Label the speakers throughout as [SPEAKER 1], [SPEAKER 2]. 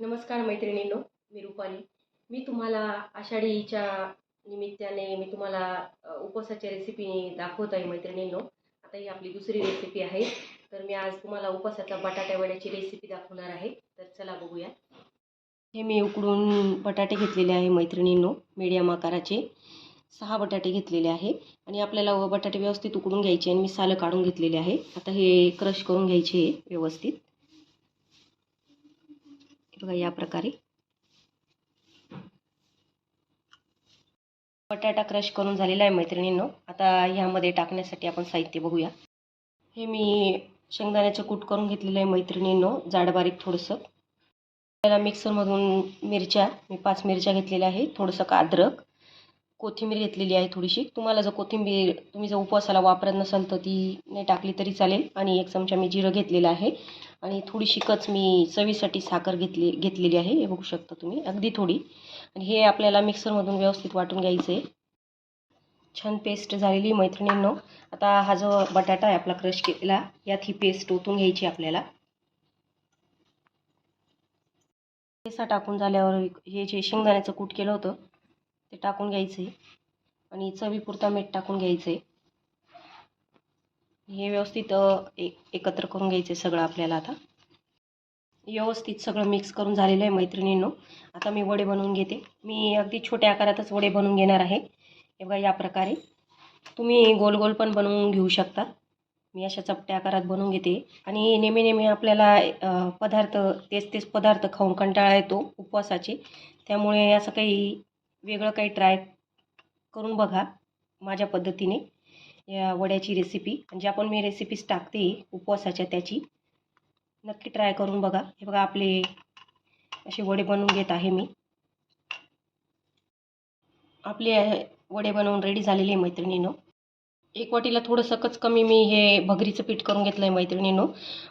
[SPEAKER 1] नमस्कार मैत्रिणींनो मी रुपाली. मी तुम्हाला आषाढीच्या निमित्ताने मी तुम्हाला उपवासाच्या रेसिपी दाखवत आहे मैत्रिणींनो. आता ही आपली दुसरी रेसिपी आहे. तर मी आज तुम्हाला उपवासाचा बटाट्या वड्याची रेसिपी दाखवणार आहे. तर चला बघूया. हे मी उकडून बटाटे घेतलेले आहे मैत्रिणींनो मीडियम आकाराचे. सहा बटाटे घेतलेले आहे. आणि आपल्याला व बटाटे व्यवस्थित उकडून घ्यायचे आणि मी सालं काढून घेतलेले आहे. आता हे क्रश करून घ्यायचे व्यवस्थित. बघा या प्रकारे. बटाटा क्रश करून झालेला आहे मैत्रिणींनो. आता ह्यामध्ये टाकण्यासाठी आपण साहित्य बघूया. हे मी शेंगदाण्याचं कूट करून घेतलेलं आहे मैत्रिणींनो. जाड बारीक थोडंसं. त्याला मिक्सरमधून मिरच्या मी पाच मिरच्या घेतलेल्या आहे थोडंसं का अद्रक. कोथिंबीर घेतलेली आहे थोडीशी. तुम्हाला जर कोथिंबीर तुम्ही जर उपवासाला वापरत नसाल तर ती नाही टाकली तरी चालेल. आणि एक चमचा मी जिरं घेतलेलं आहे. आणि थोडीशी कच मी चवीसाठी साखर घेतली घेतलेली आहे. हे बघू शकता तुम्ही. अगदी थोडी. आणि हे आपल्याला मिक्सरमधून व्यवस्थित वाटून घ्यायचं आहे छान पेस्ट झालेली मैत्रिणींनो. आता हा जो बटाटा आहे आपला क्रश केलेला यात ही पेस्ट ओतून घ्यायची आपल्याला. पेसा टाकून झाल्यावर हे जे शेंगदाण्याचं कूट केलं होतं ते टाकून घ्यायचं आहे आणि चवीपुरता मीठ टाकून घ्यायचं आहे हे व्यवस्थित एक एकत्र करून घ्यायचे सगळं आपल्याला आता. व्यवस्थित सगळं मिक्स करून झालेलं आहे मैत्रिणींनो. आता मी वडे बनवून घेते. मी अगदी छोट्या आकारातच वडे बनवून घेणार आहे. हे बघा या प्रकारे. तुम्ही गोल गोल पण बनवून घेऊ शकता. मी अशा चपट्या आकारात बनवून घेते. आणि नेहमी नेहमी आपल्याला पदार्थ तेच तेच पदार्थ खाऊन कंटाळा येतो उपवासाचे. त्यामुळे असं काही वेगळं काही ट्राय करून बघा माझ्या पद्धतीने. या वड्याची रेसिपी ज्या पण मी रेसिपीज टाकते उपवासाच्या त्याची. नक्की ट्राय करून बघा. हे बघा आपले असे वडे बनवून घेत आहे मी. आपले वडे बनवून रेडी झालेले आहे मैत्रिणीनं. एक वाटीला थोडंसं कच कमी मी हे भगरीचं पीठ करून घेतलं आहे मैत्रिणीनं.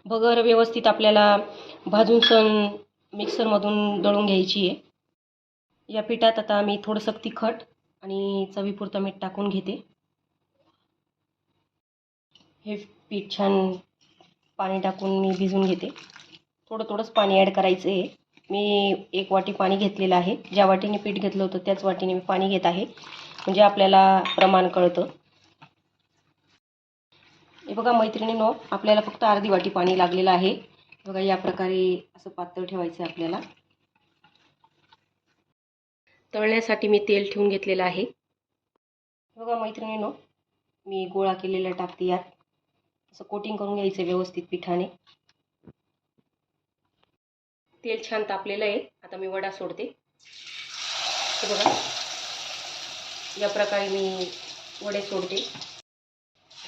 [SPEAKER 1] भगर व्यवस्थित आपल्याला भाजून सण मिक्सरमधून दळून घ्यायची आहे. या पिठात आता मी थोडंसं तिखट आणि चवीपुरतं मीठ टाकून घेते. हे पीठ छान पाणी टाकून मी भिजून घेते. थोडं थोडंच पाणी ॲड करायचं आहे मी एक वाटी पाणी घेतलेलं आहे. ज्या वाटीने पीठ घेतलं होतं त्याच वाटीने मी पाणी घेत आहे. म्हणजे आपल्याला प्रमाण कळतं. हे बघा मैत्रिणीनो आपल्याला फक्त अर्धी वाटी पाणी लागलेलं आहे. बघा या प्रकारे असं पातळ ठेवायचं आहे आपल्याला. तळण्यासाठी मी तेल ठेवून घेतलेलं आहे. बघा मैत्रिणीनो मी गोळा केलेला टाकते यात. असं कोटिंग करून घ्यायचं व्यवस्थित पिठाने. तेल छान तापलेलं आहे. आता मी वडा सोडते. हे बघा. या प्रकारे मी वडे सोडते.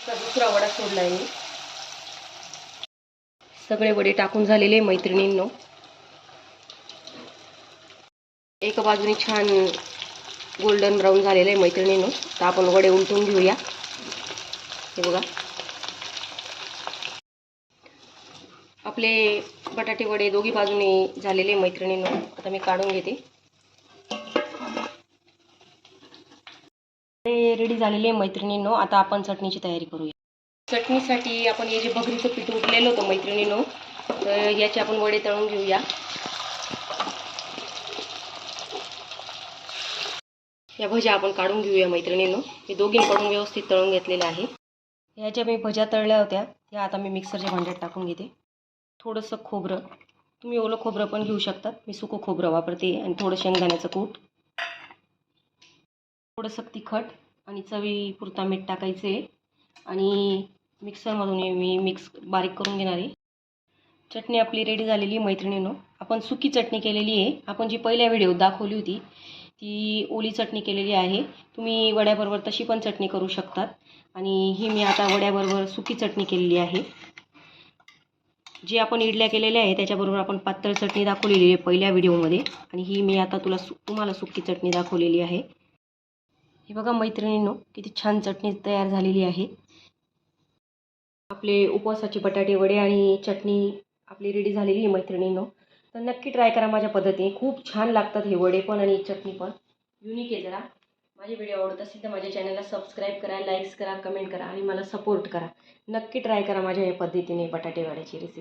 [SPEAKER 1] आता दुसरा वडा सोडला आहे मी. सगळे वडे टाकून झालेले मैत्रिणींनो. एका बाजूने छान गोल्डन ब्राऊन झालेलं आहे मैत्रिणींनो. तर आपण वडे उलटून घेऊया. हे बघा. आपले बटाटे वडे दोघी बाजूने झालेले मैत्रिणींनो. आता मी काढून घेते. रेडी झालेले मैत्रिणींनो. आता आपण चटणीची तयारी करूया. चटणीसाठी आपण हे जे बकरीचं पीठ उठलेलं होतं मैत्रिणींनो तर याचे आपण वडे तळून घेऊया. या भज्या आपण काढून घेऊया मैत्रिणींनो. हे दोघींकडून व्यवस्थित तळून घेतलेल्या आहे ह्या ज्या मी भज्या तळल्या होत्या त्या आता मी मिक्सरच्या भांड्यात टाकून घेते. थोडंसं खोबरं. तुम्ही ओलं खोबरं पण घेऊ शकतात. मी सुकं खोबरं वापरते आणि थोडं शेंगदाण्याचं कूट. थोडंसं तिखट आणि चवीपुरता मीठ टाकायचं. आहे आणि मिक्सरमधून मी मिक्स बारीक करून घेणार आहे. चटणी आपली रेडी झालेली मैत्रिणीनो. आपण सुकी चटणी केलेली आहे. आपण जी पहिल्या व्हिडिओत दाखवली होती ती ओली चटणी केलेली आहे. तुम्ही वड्याबरोबर तशी पण चटणी करू शकतात. आणि ही मी आता वड्याबरोबर सुकी चटणी केलेली आहे. जी आपण इडल्या केलेल्या आहे त्याच्याबरोबर आपण पातळ चटणी दाखवलेली आहे पहिल्या व्हिडिओमध्ये. आणि ही मी आता तुला सु तुम्हाला सुकी चटणी दाखवलेली आहे. हे बघा मैत्रिणींनो किती छान चटणी तयार झालेली आहे. आपले उपवासाचे बटाटे वडे आणि चटणी आपली रेडी झालेली आहे मैत्रिणींनो. तर नक्की ट्राय करा माझ्या पद्धतीने. खूप छान लागतात हे वडे पण आणि चटणी पण. युनिक आहे जरा. माझे व्हिडिओ आवडत असेल तर माझ्या चॅनलला सबस्क्राईब करा लाईक्स करा कमेंट करा आणि मला सपोर्ट करा. नक्की ट्राय करा माझ्या या पद्धतीने बटाटे वड्याची रेसिपी